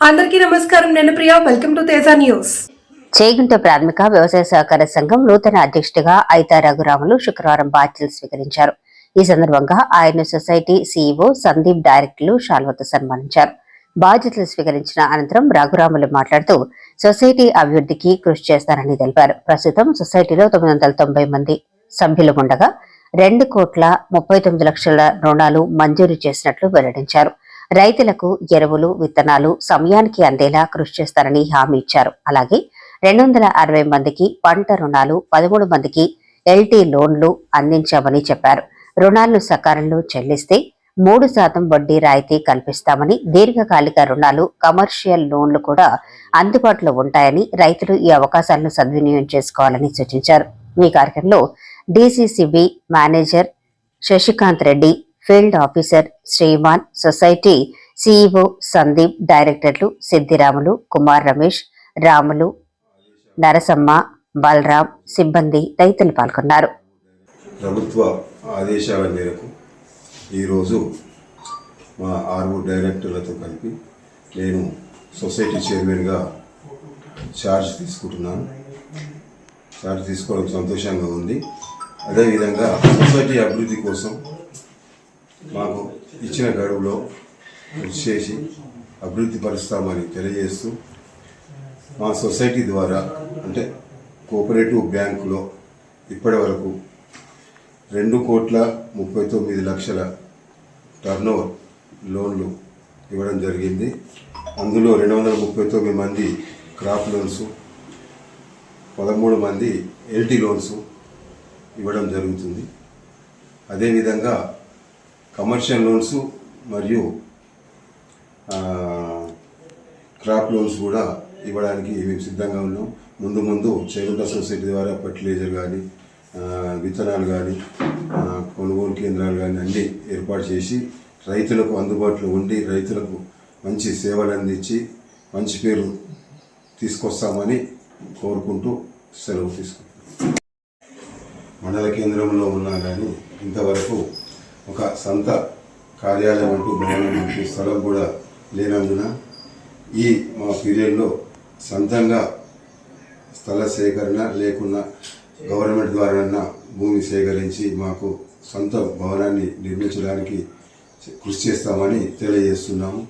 అందరికీ నమస్కారం. నేను Priya. Welcome to Teja news. Chegunta ప్రాథమిక వ్యవసాయ సహకార సంఘం నూతన అధ్యక్షుడిగా ఐతా రఘురాములు శుక్రవారం బాధ్యతలు స్వీకరించారు. ఈ సందర్భంగా ఆయన సొసైటీ సీఈఓ సందీప్ డైరెక్టర్లు షాల్వతో సన్మానించారు. బాధ్యతలు స్వీకరించిన అనంతరం రఘురాములు మాట్లాడుతూ సొసైటీ అభివృద్ధికి కృషి చేస్తారని తెలిపారు. ప్రస్తుతం సొసైటీలో తొమ్మిది వందల తొంభై మంది సభ్యులు ఉండగా రెండు కోట్ల ముప్పై తొమ్మిది లక్షల రుణాలు మంజూరు చేసినట్లు వెల్లడించారు. రైతులకు ఎరువులు విత్తనాలు సమయానికి అందేలా కృషి చేస్తారని హామీ ఇచ్చారు. అలాగే రెండు వందల అరవై మందికి పంట రుణాలు పదమూడు మందికి ఎల్టీ లోన్లు అందించామని చెప్పారు. రుణాలను సకాలంలో చెల్లిస్తే మూడు శాతం వడ్డీ రాయితీ కల్పిస్తామని దీర్ఘకాలిక రుణాలు కమర్షియల్ లోన్లు కూడా అందుబాటులో ఉంటాయని రైతులు ఈ అవకాశాలను సద్వినియోగం చేసుకోవాలని సూచించారు. ఈ కార్యక్రమంలో DCCB manager Shashikant Reddy field officer Shriman society CEO Sandeep డైరెక్టర్లు సిద్ధిరాములు కుమార్ రమేష్ రాములు నరసమ్మ బలరాం సిబ్బంది తదితరులు పాల్గొన్నారు. ప్రభుత్వ ఆదేశాల మేరకు ఈరోజు మా ఆరుగురు డైరెక్టర్లతో కలిపి నేను సొసైటీ చైర్మన్గా ఛార్జ్ తీసుకుంటున్నాను. ఛార్జ్ తీసుకోవడం సంతోషంగా ఉంది. అదేవిధంగా సొసైటీ అభివృద్ధి కోసం మాకు ఇచ్చిన గడువులో కృషి చేసి అభివృద్ధి పరుస్తామని తెలియజేస్తూ మా సొసైటీ ద్వారా అంటే కోఆపరేటివ్ బ్యాంకులో ఇప్పటి వరకు రెండు కోట్ల ముప్పై తొమ్మిది లక్షల టర్నోవర్ లోన్లు ఇవ్వడం జరిగింది. అందులో రెండు వందల ముప్పై తొమ్మిది మంది క్రాప్ లోన్స్ పదమూడు మంది ఎల్టీ లోన్స్ ఇవ్వడం జరుగుతుంది. అదేవిధంగా కమర్షియల్ లోన్స్ మరియు క్రాప్ లోన్స్ కూడా ఇవ్వడానికి మేము సిద్ధంగా ఉన్నాం. ముందు ముందు చేగుంట సొసైటీ ద్వారా ఫర్టిలైజర్ కానీ విత్తనాలు కానీ కొనుగోలు కేంద్రాలు కానీ అన్నీ ఏర్పాటు చేసి రైతులకు అందుబాటులో ఉండి రైతులకు మంచి సేవలు అందించి మంచి పేరు తీసుకొస్తామని కోరుకుంటూ సెలవు తీసుకుంటాం మండల కేంద్రంలో ఉన్నా కానీ ఇంతవరకు ఒక సంత కార్యాలయం అంటూ భవనం అంటూ స్థలం కూడా లేనందున ఈ మా పీరియడ్లో సొంతంగా స్థల సేకరణ లేకున్నా గవర్నమెంట్ ద్వారా భూమి సేకరించి మాకు సొంత భవనాన్ని నిర్మించడానికి కృషి చేస్తామని తెలియజేస్తున్నాము.